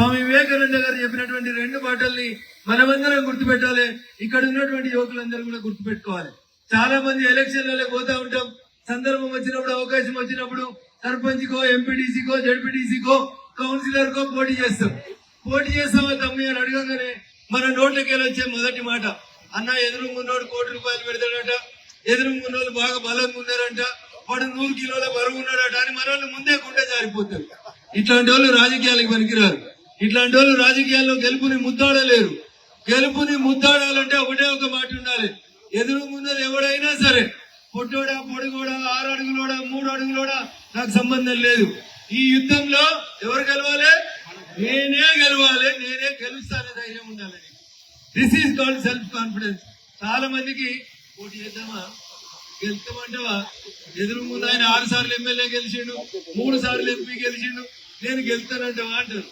స్వామి వివేకానంద గారు చెప్పినటువంటి రెండు మాటల్ని మనమందరం గుర్తుపెట్టాలి. ఇక్కడ ఉన్నటువంటి యువకులందరూ కూడా గుర్తుపెట్టుకోవాలి. చాలా మంది ఎలక్షన్లలో పోతా ఉంటాం. సందర్భం వచ్చినప్పుడు అవకాశం వచ్చినప్పుడు సర్పంచ్కో ఎంపీటీసీకో జడ్పీటీసీకో కౌన్సిలర్ కో పోటీ చేస్తాం. పోటీ చేస్తామా తమ్మి అని అడగగానే మన నోట్లకి వచ్చే మొదటి మాట అన్న ఎదురు ఉన్నోడు కోటి రూపాయలు పెడతాడట. ఎదురు ఉన్నోళ్ళు బాగా బలంగా ఉన్నారంట. వాడు నూరు కిలోల బరువు ఉన్నాడట అని మన వాళ్ళు ముందే గుండె జారిపోతారు. ఇట్లాంటి వాళ్ళు రాజకీయాలకు పనికిరారు. ఇట్లాంటి వాళ్ళు రాజకీయాల్లో గెలుపుని ముద్దాడలేరు. గెలుపుని ముద్దాడాలంటే ఒకటే ఒక మాట ఉండాలి. ఎదురు ముందర ఎవడైనా సరే పొట్టోడా పొడుగోడా ఆరు అడుగులోడా మూడు అడుగులోడా నాకు సంబంధం లేదు. ఈ యుద్ధంలో ఎవరు గెలవాలి? నేనే గెలవాలి. నేనే గెలుస్తానే ధైర్యం ఉండాలని this is called self confidence చాలా మందికి పోటీ చేద్దామా? గెలుస్తామంటావా? ఎదురు ముందు ఆయన ఆరు సార్లు ఎమ్మెల్యే గెలిచిండు మూడు సార్లు ఎంపీ గెలిచిండు. నేను గెలుస్తానంటావా అంటారు.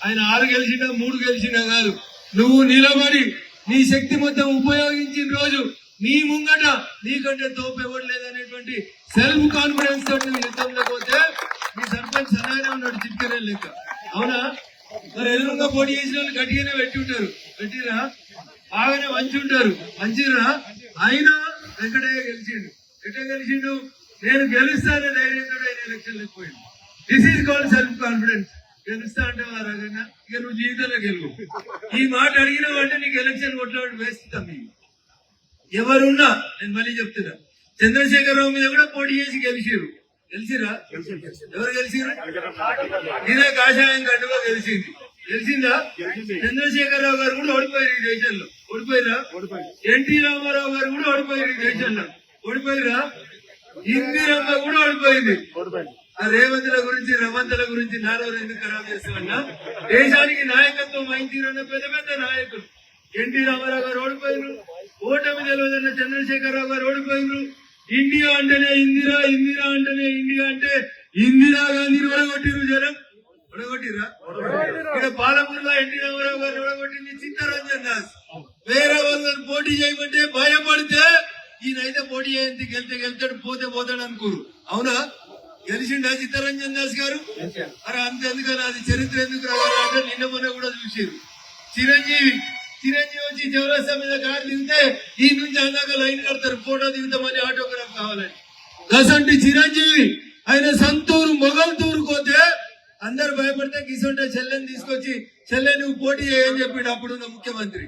ఆయన ఆరు గెలిచినా మూడు గెలిచినా కాదు. నువ్వు నిలబడి నీ శక్తి మొత్తం ఉపయోగించిన రోజు నీ ముంగట నీకంటే తోపు ఎవరు లేదనేటువంటి సెల్ఫ్ కాన్ఫిడెన్స్ తోటి నువ్వు యుద్ధంలో పోతే నీ సర్పంచ్ సన్నాయన ఉన్నాడు చిట్కరే లెక్క. అవునా? మరి ఎదురుగా పోటీ చేసిన వాళ్ళు గట్టిగానే పెట్టి ఉంటారు పెట్టిరా? బాగానే మంచి ఉంటారు మంచిరా? అయినా వెంకటయ్య గెలిచిండు. ఎట్లా గెలిచిండు? నేను గెలుస్తానే ధైర్యంతో ఆయన ఎలక్షన్లకు పోయింది this is called self confidence గెలుస్తా అంటే రకంగా? ఇక నువ్వు జీవితంలో గెలువు. ఈ మాట అడిగినావు అంటే నీకు ఎలక్షన్ కొట్లాడు వేస్తాం మీకు ఎవరున్నా నేను మళ్ళీ చెప్తున్నా చంద్రశేఖరరావు మీద కూడా పోటీ చేసి గెలిచిరు గెలిచిరా ఎవరు గెలిచిరు ఇదే కాషాయం గడ్డగా గెలిచింది. గెలిచిందా? చంద్రశేఖరరావు గారు కూడా ఓడిపోయారు ఈ దేశంలో. ఓడిపోయిరా ఎన్టీ రామారావు గారు కూడా ఓడిపోయారు ఈ దేశంలో. ఓడిపోయిరా ఇందిరమ్మ కూడా ఓడిపోయింది. ఆ రేవంతుల గురించి రవంతుల గురించి నాలుగు ఎందుకు ఖరాబ్ చేస్తామన్నా దేశానికి నాయకత్వం వహించిన పెద్ద పెద్ద నాయకులు. ఎన్టీ రామారావు గారు ఓడిపోయినారు. ఓటమి తెలియదన్న చంద్రశేఖరరావు గారు ఓడిపోయినారు. ఇండియా అంటేనే ఇందిరా ఇందిరా అంటేనే ఇండియా అంటే ఇందిరా గాంధీని ఓడగొట్టిరు జనం. ఓడగొట్టిరా ఇక్కడ పాలమూరులో ఎన్టీ రామారావు గారు ఓడగొట్టింది చిత్తరంజన్ దాస్. వేరే వాళ్ళని పోటీ చేయమంటే భయపడితే ఈయనైతే పోటీ చేయండి గెలితే గెలుతాడు పోతే పోతాడు అనుకోరు. అవునా? గెలిచిండా చిత్తరంజన్ దాస్ గారు? అరే అంత ఎందుకని అది చరిత్ర ఎందుకు రావాలి అంటే నిన్న మొన్న కూడా చూసారు చిరంజీవి చిరంజీవి వచ్చి చౌరస్తా మీద కారు దిగితే ఈ నుంచి అందాక లైన్ కడతారు ఫోటో దిగుతామని ఆటోగ్రాఫ్ కావాలని. దసంటి చిరంజీవి ఆయన సంతూరు మొగల్తూరు పోతే అందరు భయపడితే కిసంటే చెల్లెని తీసుకొచ్చి చెల్లె నువ్వు పోటీ చేయని చెప్పాడు అప్పుడున్న ముఖ్యమంత్రి.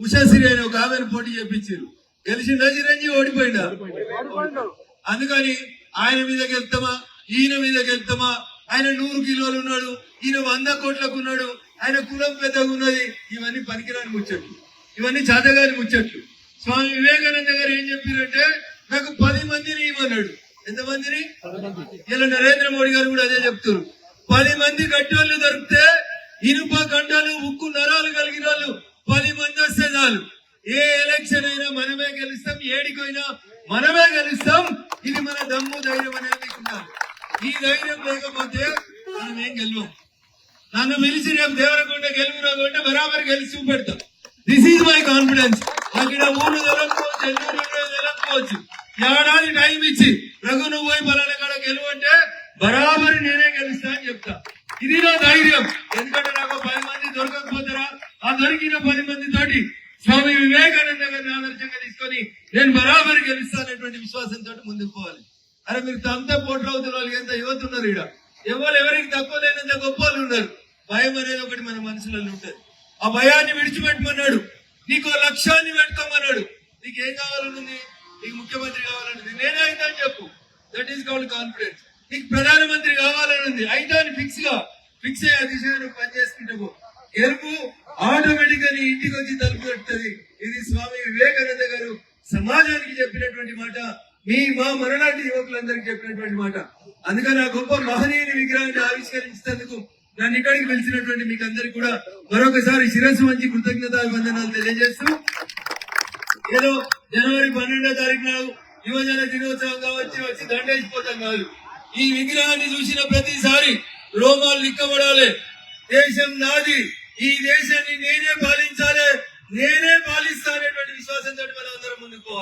ఉషాశ్రీ అని ఒక ఆమెను పోటీ చేపించారు గెలిచిండా చిరంజీవి? ఓడిపోయిందా అందుకని ఆయన మీద గెలుతామా ఈయన మీద గెలుతామా ఆయన నూరు కిలోలు ఉన్నాడు ఈయన వంద కోట్లకు ఉన్నాడు ఆయన కులం పెద్దగా ఉన్నది. ఇవన్నీ పనికిరాని ముచ్చట్లు. ఇవన్నీ చాతగాని ముచ్చట్లు. స్వామి వివేకానంద గారు ఏం చెప్పారంటే నాకు పది మందిని ఇవ్వన్నాడు. ఎంతమందిని ఇలా నరేంద్ర మోడీ గారు కూడా అదే చెప్తారు పది మంది గట్టోళ్ళు దొరికితే ఇనుప గంటలు ఉక్కు నరాలు కలిగిన వాళ్ళు పది మంది వస్తే చాలు. ఏ ఎలక్షన్ అయినా మనమే గెలుస్తాం ఏడికైనా మనమే గెలుస్తాం. ఇది మన దమ్ము ధైర్యం అనేది. ఈ ధైర్యం లేకపోతే మనం ఏం గెలవం? నన్ను పిలిచి రేపు దేవరకొండ గెలుపురా అంటే బరాబర్ గెలిచి చూపెడతాం. దిస్ ఈజ్ మై కాన్ఫిడెన్స్ అక్కడ ఇక్కడ ఊరు తెలకపోవచ్చు ఎన్నో తెలకపోవచ్చు ఏడాది టైం ఇచ్చి రఘు నువ్వు పోయి పలానా కాడ గెలువు అంటే బరాబరి నేనే గెలుస్తా అని చెప్తా. ఇది నా ధైర్యం. ఎందుకంటే నాకు పది మంది దొరకకపోతారా? ఆ దొరికిన పది మంది తోటి స్వామి వివేకానంద గారిని ఆదర్శంగా తీసుకొని నేను బరాబరి గెలుస్తానటువంటి విశ్వాసంతో ముందుకు పోవాలి. అరే మీరు అంతా పోటీ అవుతున్న వాళ్ళు ఎంత యువత ఉన్నారు ఇక్కడ ఎవరు ఎవరికి తక్కువ లేనంత గొప్ప వాళ్ళు ఉన్నారు. భయం అనేది ఒకటి మన మనసులో ఉంటది. ఆ భయాన్ని విడిచిపెట్టమన్నాడు. నీకు లక్ష్యాన్ని పెట్టుకోమన్నాడు. నీకు ఏం కావాలనుంది నీకు ముఖ్యమంత్రి కావాలనుంది నేనే అయితే అని చెప్పు. దట్ ఈస్ కాల్డ్ కాన్ఫిడెన్స్ నీకు ప్రధానమంత్రి కావాలనుంది అయితే అని ఫిక్స్గా. ఫిక్స్ అయ్యే ఆ దిశగా నువ్వు పనిచేసుకుంటే ఆటోమేటిక్గా నీ ఇంటికి వచ్చి తలుపు కట్టుతుంది ఇది స్వామి వివేకానంద గారు సమాజానికి చెప్పినటువంటి మాట. మీ మా మరణాటి యువకులందరికీ చెప్పినటువంటి మాట. అందుకని ఆ గొప్ప మహనీయుని విగ్రహాన్ని ఆవిష్కరించినందుకు నన్ను ఇక్కడికి పిలిచినటువంటి మీకు అందరికి కూడా మరొకసారి శిరస్సు మంచి కృతజ్ఞత అభివందనాలు తెలియజేస్తూ ఏదో జనవరి పన్నెండో తారీఖు యువజన దినోత్సవం కావచ్చు వచ్చి దండేసిపోతాం కాదు. ఈ విగ్రహాన్ని చూసిన ప్రతిసారి రోమాలు నిక్కబడాలి. దేశం నాది ఈ దేశాన్ని నేనే పాలించాలి నేనే పాలిస్తానేటువంటి విశ్వాసంతో మనం అందరం ముందుకు